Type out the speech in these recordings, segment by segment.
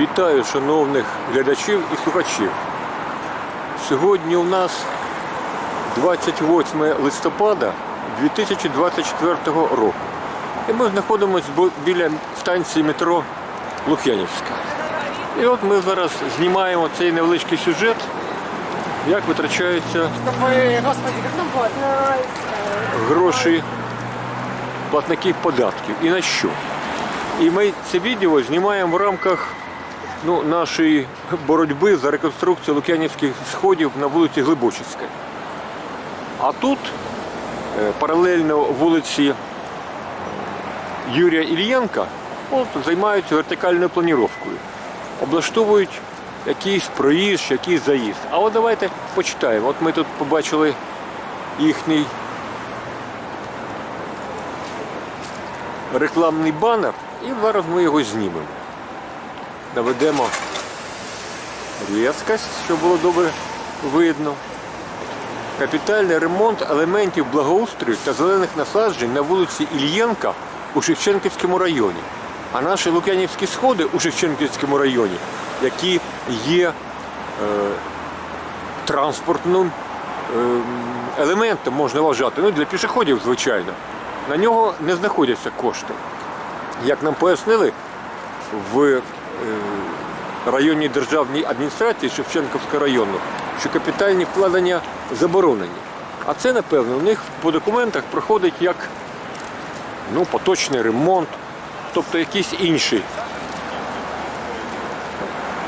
Вітаю шановних глядачів і слухачів. Сьогодні у нас 28 листопада 2024 року. І ми знаходимося біля станції метро Лук'янівська. І от ми зараз знімаємо цей невеличкий сюжет, як витрачаються гроші платників податків і на що. І ми це відео знімаємо в рамках ну, нашої боротьби за реконструкцію лук'янівських сходів на вулиці Глибочицька. А тут е, паралельно вулиці Юрія Ільєнка от, займаються вертикальною планіровкою. Облаштовують якийсь проїзд, якийсь заїзд. А от давайте почитаємо. От ми тут побачили їхній рекламний банер, і зараз ми його знімемо. Наведемо різкость, щоб було добре видно. Капітальний ремонт елементів благоустрою та зелених насаджень на вулиці Ільєнка у Шевченківському районі. А наші Лук'янівські сходи у Шевченківському районі, які є е, транспортним е, елементом, можна вважати, ну для пішоходів, звичайно. На нього не знаходяться кошти. Як нам пояснили, в районній державній адміністрації Шевченківського району, що капітальні вкладення заборонені. А це, напевно, у них по документах проходить як ну, поточний ремонт, тобто якісь інші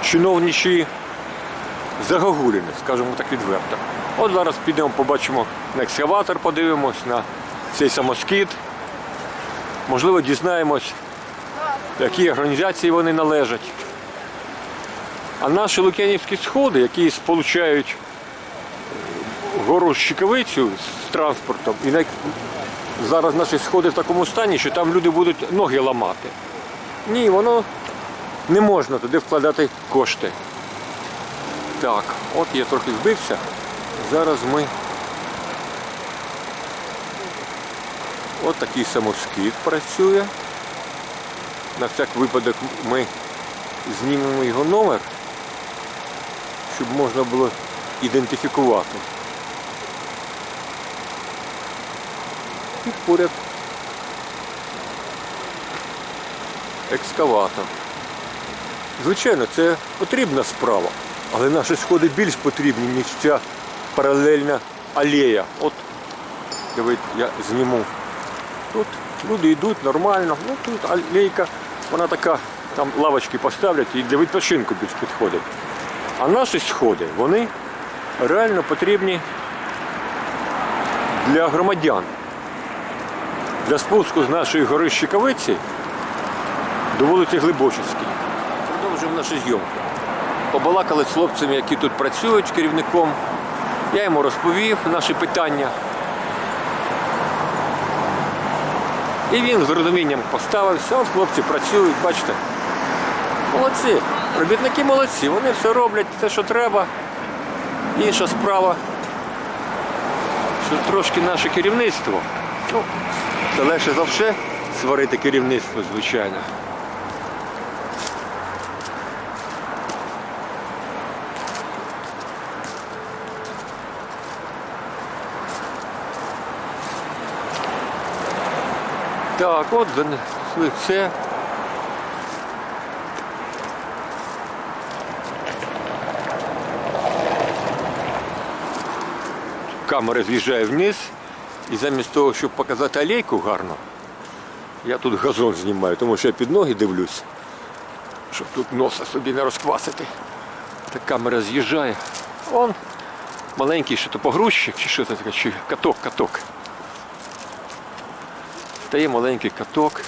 чиновничі загогуліни, скажімо так відверто. От зараз підемо, побачимо на екскаватор, подивимось на цей самоскид. Можливо, дізнаємось, які організації вони належать. А наші лук'янівські сходи, які сполучають е, гору Щиковицю з транспортом, і зараз наші сходи в такому стані, що там люди будуть ноги ламати. Ні, воно не можна туди вкладати кошти. Так, от я трохи збився. Зараз ми. От такий самоскид працює. На всяк випадок ми знімемо його номер, щоб можна було ідентифікувати. І поряд екскаватор. Звичайно, це потрібна справа, але наші сходи більш потрібні, ніж ця паралельна алея. От, дивіться, я зніму. Тут люди йдуть нормально, ну тут алейка, вона така, там лавочки поставлять і для відпочинку підходить. А наші сходи, вони реально потрібні для громадян. Для спуску з нашої гори Щиковиці до вулиці Глибочицькій. Продовжуємо наші зйомки. Побалакали з хлопцями, які тут працюють керівником. Я йому розповів наші питання. І він з розумінням поставився, от хлопці працюють, бачите. Молодці, робітники молодці, вони все роблять, те, що треба. Інша справа, що трошки наше керівництво. Ну, це легше за все сварити керівництво, звичайно. Так, от занесли це. Камера з'їжджає вниз, і замість того, щоб показати алейку гарно, я тут газон знімаю, тому що я під ноги дивлюсь, щоб тут носа собі не розквасити. Так камера з'їжджає. Он маленький що то погрузчик, чи що це таке, чи каток, каток. Та є маленький каток.